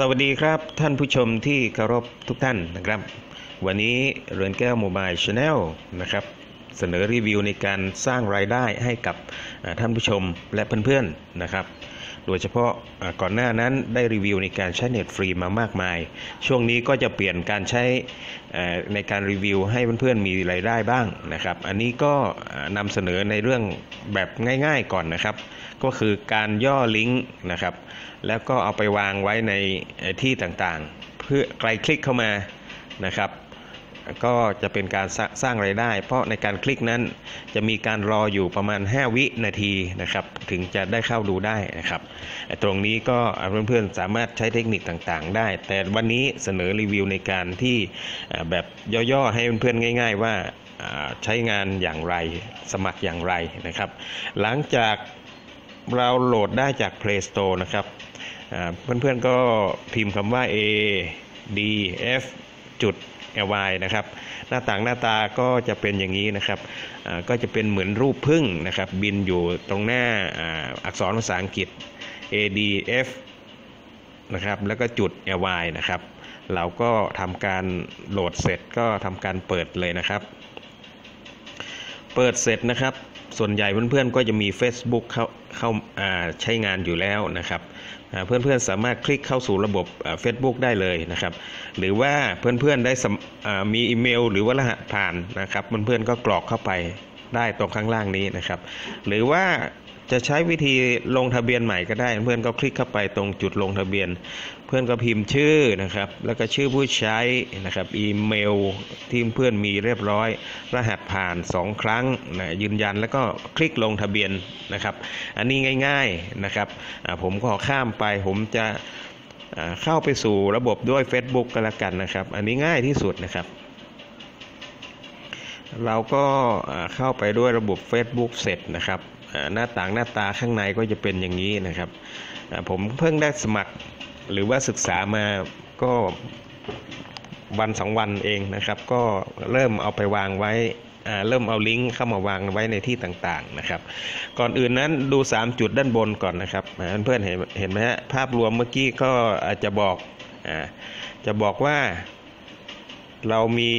สวัสดีครับท่านผู้ชมที่เคารพทุกท่านนะครับ วันนี้เรือนแก้วโมบายชาแนลนะครับ เสนอรีวิวในการสร้างรายได้ให้กับท่านผู้ชมและเพื่อนๆนะครับ โดยเฉพาะก่อนหน้านั้นได้รีวิวในการใช้เน็ตฟรีมามากมาย ช่วงนี้ก็จะเปลี่ยนการใช้ในการรีวิวให้เพื่อนๆมีรายได้บ้างนะครับ อันนี้ก็นำเสนอในเรื่องแบบง่ายๆก่อนนะครับ ก็คือการย่อลิงก์นะครับ แล้วก็เอาไปวางไว้ในที่ต่างๆ เพื่อใครคลิกเข้ามานะครับ ก็จะเป็นการสร้าสร้างไรายได้ เพราะในการคลิกนั้นจะมีการรออยู่ประมาณ 5 วินาทีนะครับ ถึงจะได้เข้าดูได้นะครับ ตรงนี้ก็เพื่อนๆสามารถใช้เทคนิคต่างๆ ได้ แต่วันนี้เสนอรีวิวในการที่แบบย่อๆให้เพื่อนๆง่าย ๆ ว่าใช้งานอย่างไรสมัครอย่างไรนะครับ หลังจากเราโหลดได้จาก Play Store นะครับเพื่อนๆก็พิมพ์คำว่า A D F จุด LY นะครับ หน้าต่างหน้าตาก็จะเป็นอย่างนี้นะครับก็จะเป็นเหมือนรูปพึ่งนะครับ บินอยู่ตรงหน้าอ่าอักษรภาษาอังกฤษ A D F นะครับแล้วก็จุด LY นะครับ เราก็ทำการโหลดเสร็จก็ทำการเปิดเลยนะครับ เปิดเสร็จนะครับ ส่วนใหญ่เพื่อนๆก็จะมี Facebook เข้าเข้าาใช้งานอยู่แล้วนะครับอ่าเพื่อนๆสามารถคลิกเข้าสู่ระบบ Facebook ได้เลยนะครับ หรือว่าเพื่อนๆได้มีอีเมล หรือว่ารหัสผ่านนะครับเพื่อนๆก็กรอกเข้าไปได้ตรงข้างล่างนี้นะครับ หรือว่า จะใช้วิธีลงทะเบียนใหม่ก็ได้ เพื่อนก็คลิกเข้าไปตรงจุดลงทะเบียน เพื่อนก็พิมพ์ชื่อนะครับ แล้วก็ชื่อผู้ใช้นะครับอีเมลที่เพื่อนมีเรียบร้อย รหัสผ่าน 2 ครั้งนะยืนยันแล้วก็คลิกลงทะเบียนนะครับ อันนี้ง่ายๆนะครับผมก็ข้ามไปผมจะเข้าไปสู่ระบบด้วย Facebook ก็แล้วกันนะครับ อันนี้ง่ายที่สุดนะครับเราก็เข้าไปด้วยระบบ Facebook เสร็จนะครับ หน้าต่างหน้าตาข้างในก็จะเป็นอย่างนี้นะครับ ผมเพิ่งได้สมัครหรือว่าศึกษามาก็วันสองวันเองนะครับ ก็เริ่มเอาไปวางไว้เริ่มเอาลิงก์เข้ามาวางไว้ในที่ต่างๆนะครับ ก่อนอื่นนั้นดู 3 จุดด้านบนก่อนนะครับเพื่อนๆเห็นเห็นไหมฮะภาพรวมเมื่อกี้ก็อาจจะบอกอ่าจะบอกว่าเรามี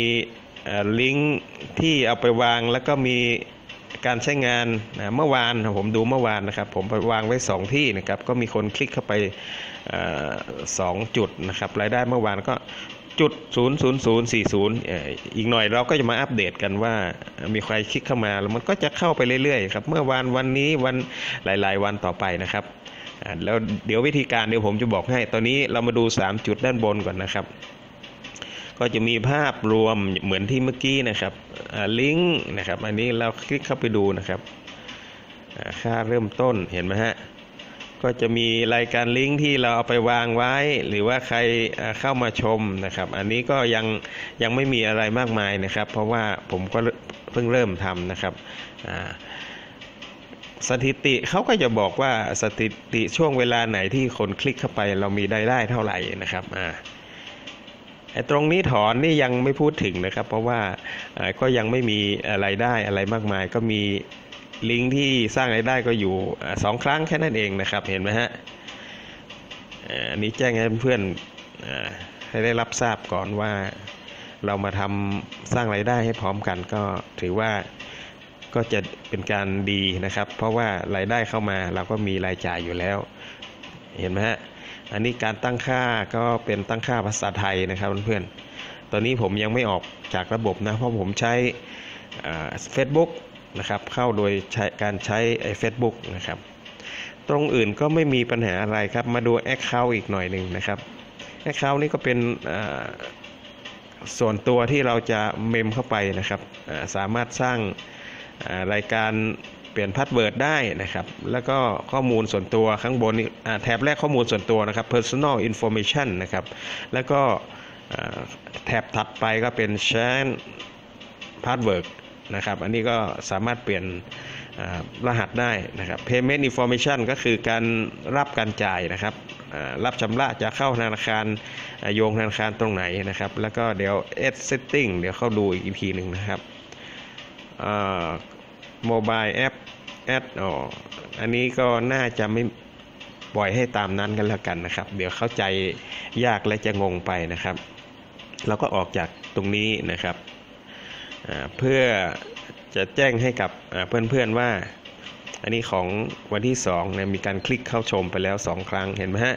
ลิงก์ที่เอาไปวางแล้วก็มี การใช้งานนะเมื่อวานผมดูเมื่อวานนะครับ ผมไปวางไว้ 2 ที่นะครับ ก็มีคนคลิกเข้าไปอสองจุดนะครับ รายได้เมื่อวานก็จุด00040อ่ออีกหน่อยเราก็จะมาอัปเดตกันว่ามีใครคลิกเข้ามาแล้วมันก็จะเข้าไปเรื่อยๆครับ เมื่อวานวันนี้วันหลาย ๆ วันต่อไปนะครับ แล้วเดี๋ยววิธีการเดี๋ยวผมจะบอกให้ ตอนนี้เรามาดู 3 จุดด้านบนก่อนนะครับ ก็จะมีภาพรวมเหมือนที่เมื่อกี้นะครับลิงก์นะครับอันนี้เราคลิกเข้าไปดูนะครับค่าเริ่มต้นเห็นไหมฮะก็จะมีรายการลิงก์ที่เราเอาไปวางไว้ หรือว่าใครเข้ามาชมนะครับ อันนี้ก็ยังยังไม่มีอะไรมากมายนะครับ เพราะว่าผมก็เพิ่งเริ่มทำนะครับสถิติเขาก็จะบอกว่าสถิติช่วงเวลาไหนที่คนคลิกเข้าไปเรามีได้ได้เท่าไหร่นะครับอ่า ตรงนี้ถอนนี่ยังไม่พูดถึงนะครับ เพราะว่าก็ยังไม่มีอะไรได้อะไรมากมาย ก็มีลิงก์ที่สร้างรายได้ก็อยู่สองครั้งแค่นั้นเองนะครับ เห็นไหมฮะอันนี้แจ้งให้เพื่อนอให้ได้รับทราบก่อนว่าเรามาทำสร้างรายได้ให้พร้อมกันก็ถือว่าก็จะเป็นการดีนะครับ เพราะว่ารายได้เข้ามาเราก็มีรายจ่ายอยู่แล้ว เห็นไหมฮะ อันนี้การตั้งค่าก็เป็นตั้งค่าภาษาไทยนะครับเพื่อนๆ ตอนนี้ผมยังไม่ออกจากระบบนะ เพราะผมใช้เฟซบุ๊กนะครับ เข้าโดยใช้การใช้ไอ้เฟซบุ๊กนะครับ ตรงอื่นก็ไม่มีปัญหาอะไรครับ มาดู Account อีกหน่อยหนึ่งนะครับ Account นี่ก็เป็นส่วนตัวที่เราจะเมมเข้าไปนะครับ สามารถสร้างรายการ ปลี่ยนพาสเวิร์ดได้นะครับ แล้วก็ข้อมูลส่วนตัวข้างบนแถบแรกข้อมูลส่วนตัวนะครับ personal information นะครับ แล้วก็แถบถัดไปก็เป็น share password นะครับ อันนี้ก็สามารถเปลี่ยนรหัสได้นะครับ payment information ก็คือการรับการจ่ายนะครับ รับชำระจะเข้าธนาคารโยงธนาคารตรงไหนนะครับ แล้วก็เดี๋ยว add setting เดี๋ยวเข้าดูอีกทีหนึ่งนะครับ โมบายแอปแอดอ๋ออันนี้ก็น่าจะไม่ปล่อยให้ตามนั้นกันแล้วกันนะครับ เดี๋ยวเข้าใจยากและจะงงไปนะครับ เราก็ออกจากตรงนี้นะครับ เพื่อจะแจ้งให้กับเพื่อนๆว่า อันนี้ของวันที่2เนี่ยมีการคลิกเข้าชมไปแล้ว 2 ครั้งเห็นไหมฮะ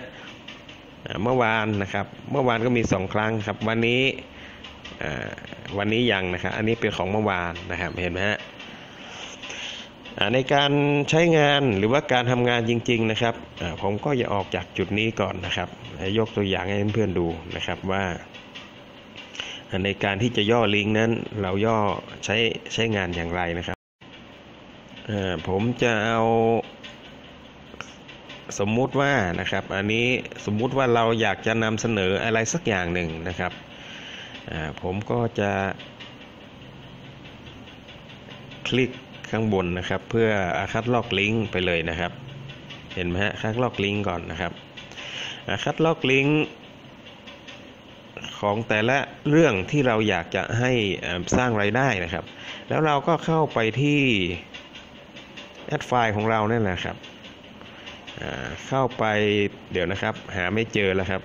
เมื่อวานนะครับ เมื่อวานก็มี 2 ครั้งครับ วันนี้วันนี้ยังนะครับ อันนี้เป็นของเมื่อวานนะครับ เห็นไหมฮะ ในการใช้งานหรือว่าการทำงานจริง ๆนะครับผมก็จะออกจากจุดนี้ก่อนนะครับยกตัวอย่างให้เพื่อนๆดูนะครับว่า ในการที่จะย่อลิงก์นั้น เราย่อใช้ใช้งานอย่างไรนะครับผมจะเอาสมมุติว่านะครับ อันนี้สมมุติว่าเราอยากจะนำเสนออะไรสักอย่างหนึ่งนะครับผมก็จะคลิก ข้างบนนะครับ เพื่อคัดลอกลิงก์ไปเลยนะครับ เห็นไหมฮะคัดลอกลิงก์ก่อนนะครับคัดลอกลิงก์ของแต่ละเรื่องที่เราอยากจะให้สร้างไรายได้นะครับ แล้วเราก็เข้าไปที่แอดไฟล์ของเราเนั่นแหละครับเข้าไปเดี๋ยวนะครับ หาไม่เจอแล้วครับ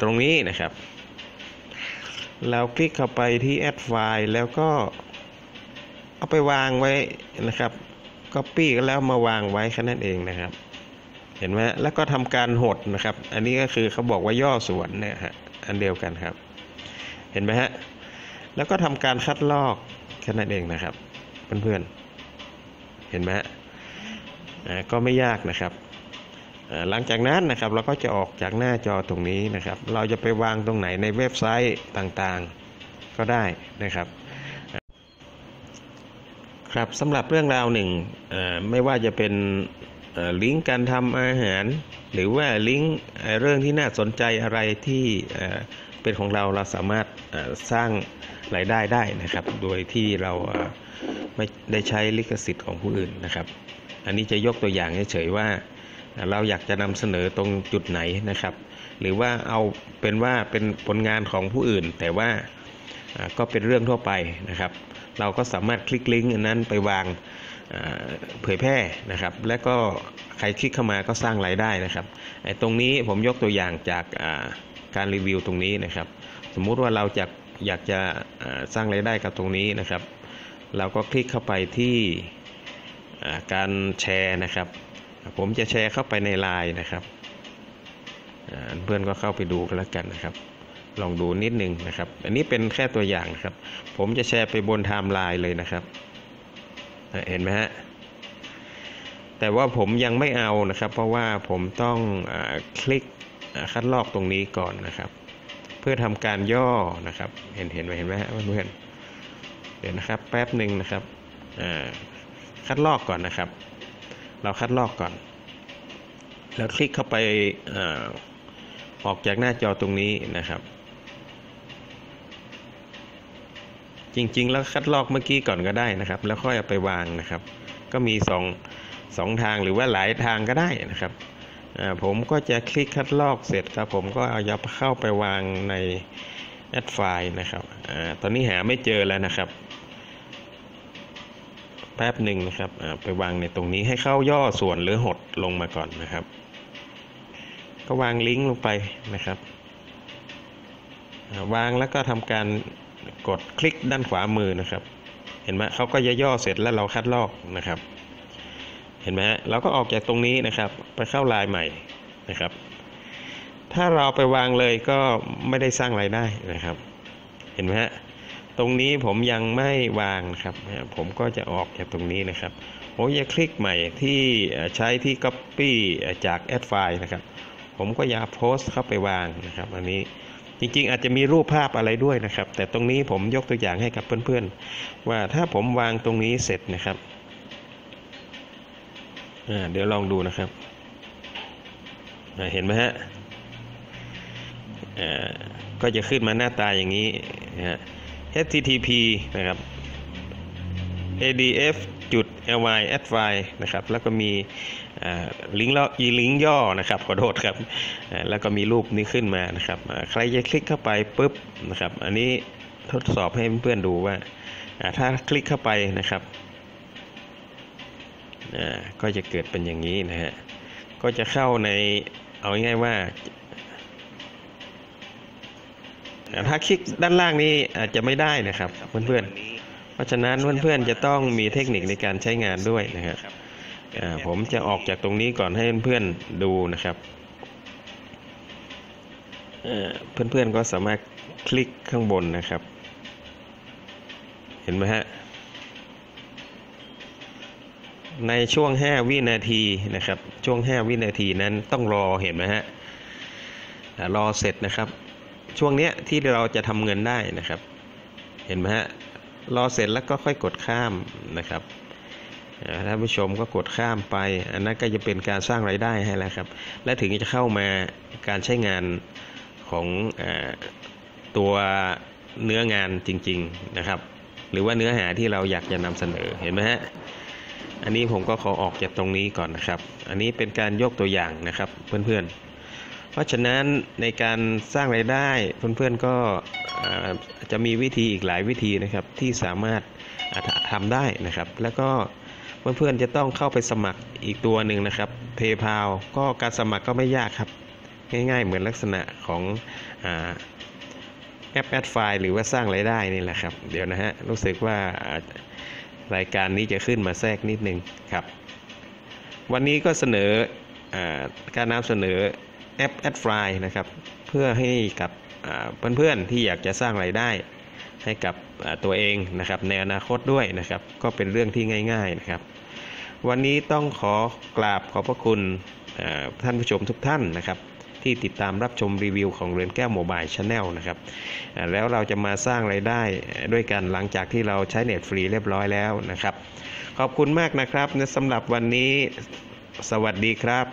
ตรงนี้นะครับ เราคลิกเข้าไปที่แอดไฟล์แล้วก็ เอาไปวางไว้นะครับก็ปี้แล้วมาวางไว้แค่นั้นเองนะครับ เห็นไหมแล้วก็ทำการหดนะครับ อันนี้ก็คือเขาบอกว่าย่อส่วนเนี่ยฮะอันเดียวกันครับ เห็นไหมฮะแล้วก็ทำการคัดลอกแค่นั้นเองนะครับเพื่อนๆเห็นไหมฮะก็ไม่ยากนะครับหลังจากนั้นนะครับเราก็จะออกจากหน้าจอตรงนี้นะครับ เราจะไปวางตรงไหนในเว็บไซต์ต่างๆก็ได้นะครับ ครับสำหรับเรื่องราวหนึ่งไม่ว่าจะเป็นลิงก์การทำอาหาร หรือว่าลิงก์เรื่องที่น่าสนใจอะไรที่เป็นของเราเราสามารถสร้างรายได้ได้นะครับ โดยที่เราไม่ได้ใช้ลิขสิทธิ์ของผู้อื่นนะครับ อันนี้จะยกตัวอย่างเฉยๆว่า เราอยากจะนำเสนอตรงจุดไหนนะครับ หรือว่าเอาเป็นว่าเป็นผลงานของผู้อื่น แต่ว่าก็เป็นเรื่องทั่วไปนะครับ เราก็สามารถคลิกลิงก์อันั้นไปวางเผยแพร่นะครับ และก็ใครคลิกเข้ามาก็สร้างรายได้นะครับไอ้ตรงนี้ผมยกตัวอย่างจากการรีวิวตรงนี้นะครับ สมมุติว่าเราจะอยากจะสร้างรายได้กับตรงนี้นะครับ เราก็คลิกเข้าไปที่การแชร์นะครับ ผมจะแชร์เข้าไปในไลน์นะครับเพื่อนก็เข้าไปดูกันแล้วกันนะครับ ลองดูนิดนึงนะครับ อันนี้เป็นแค่ตัวอย่างนะครับ ผมจะแชร์ไปบนไทม์ไลน์เลยนะครับ เห็นไหมฮะ แต่ว่าผมยังไม่เอานะครับ เพราะว่าผมต้องอคลิกคัดลอกตรงนี้ก่อนนะครับ เพื่อทำการย่อนะครับ เห็นเห็นไหมเห็นไหมฮะเพื่อนๆเดี๋ยวนะครับ แป๊บหนึ่งนะครับคัดลอกก่อนนะครับ เราคัดลอกก่อน แล้วคลิกเข้าไปอออกจากหน้าจอตรงนี้นะครับ จริง ๆ แล้วคัดลอกเมื่อกี้ก่อนก็ได้นะครับ แล้วค่อยเอาไปวางนะครับ ก็มี2งสองทางหรือว่าหลายทางก็ได้นะครับผมก็จะคลิกคัดลอกเสร็จครับผมก็เอายับเข้าไปวางในแอดไฟล์นะครับอตอนนี้หาไม่เจอแล้วนะครับ แป๊บหนึ่งนะครับไปวางในตรงนี้ให้เข้าย่อส่วนหรือหดลงมาก่อนนะครับ ก็วางลิงก์ลงไปนะครับ วางแล้วก็ทำการ กดคลิกด้านขวามือนะครับ เห็นไหมเขาก็ย่อเสร็จแล้วเราคัดลอกนะครับ เห็นไหมเราก็ออกจากตรงนี้นะครับ ไปเข้าลายใหม่นะครับ ถ้าเราไปวางเลยก็ไม่ได้สร้างรายได้นะครับ เห็นไหมฮะตรงนี้ผมยังไม่วางนะครับ ผมก็จะออกจากตรงนี้นะครับผมจะคลิกใหม่ที่ใช้ที่ Copy จากแอดไฟล์นะครับ ผมก็อยาโพสต์เข้าไปวางนะครับ อันนี้ จริงๆ อาจจะมีรูปภาพอะไรด้วยนะครับ แต่ตรงนี้ผมยกตัวอย่างให้กับเพื่อนๆ ว่าถ้าผมวางตรงนี้เสร็จนะครับเดี๋ยวลองดูนะครับเห็นไหมฮะก็จะขึ้นมาหน้าตาอย่างนี้นะฮะ http นะครับ adf จุด ly a d f i นะครับแล้วก็มีลิงก์อีลิงก์ย่อนะครับขอโทษครับแล้วก็มีรูปนี้ขึ้นมานะครับใครจะคลิกเข้าไปปุ๊บนะครับอันนี้ทดสอบให้เพื่อนๆดูว่าถ้าคลิกเข้าไปนะครับก็จะเกิดเป็นอย่างนี้นะฮะก็จะเข้าในเอาง่ายๆว่าถ้าคลิกด้านล่างนี้อาจจะไม่ได้นะครับเพื่อนๆ ราะฉะนั้นเพื่อนๆจะต้องมีเทคนิคในการใช้งานด้วยนะครับอ่าผมจะออกจากตรงนี้ก่อนให้เพื่อนๆดูนะครับเอ่อเพื่อนๆก็สามารถคลิกข้างบนนะครับ เห็นไหมฮะในช่วง 5 วินาทีนะครับ ช่วง 5 วินาทีนั้นต้องรอเห็นไหมฮะอ่ารอเสร็จนะครับ ช่วงเนี้ยที่เราจะทำเงินได้นะครับ เห็นไหมฮะ รอเสร็จแล้วก็ค่อยกดข้ามนะครับอ่าท่านผู้ชมก็กดข้ามไป อันนั้นก็จะเป็นการสร้างรายได้ให้แล้วครับ และถึงจะเข้ามาการใช้งานของอตัวเนื้องานจริง ๆนะครับ หรือว่าเนื้อหาที่เราอยากจะนำเสนอเห็นไหมฮะอันนี้ผมก็ขอออกจากตรงนี้ก่อนนะครับ อันนี้เป็นการยกตัวอย่างนะครับเพื่อนๆ เพราะฉะนั้นในการสร้างรายได้เพื่อนๆก็อ่าจะมีวิธีอีกหลายวิธีนะครับที่สามารถอ่าทำได้นะครับ แล้วก็เพื่อนๆจะต้องเข้าไปสมัครอีกตัวหนึ่งนะครับ PayPal ก็การสมัครก็ไม่ยากครับ ง่ายๆเหมือนลักษณะของแอปแอดไฟล์หรือว่าสร้างรายได้นี่แหละครับ เดี๋ยวนะฮะรู้สึกว่ารายการนี้จะขึ้นมาแทรกนิดนึงครับ วันนี้ก็เสนออการนำเสนอ แอปแอดไฟล์นะครับ เพื่อให้กับเพื่อนๆที่อยากจะสร้างรายได้ให้กับตัวเองนะครับในอนาคตด้วยนะครับ ก็เป็นเรื่องที่ง่าย ๆนะครับ วันนี้ต้องขอกราบขอบพระคุณท่านผู้ชมทุกท่านนะครับ ที่ติดตามรับชมรีวิวของเรือนแก้วโมบายชาแนลนะครับแล้วเราจะมาสร้างไรายได้ด้วยกันหลังจากที่เราใช้เน็ตฟรีเรียบร้อยแล้วนะครับ ขอบคุณมากนะครับสำหรับวันนี้สวัสดีครับ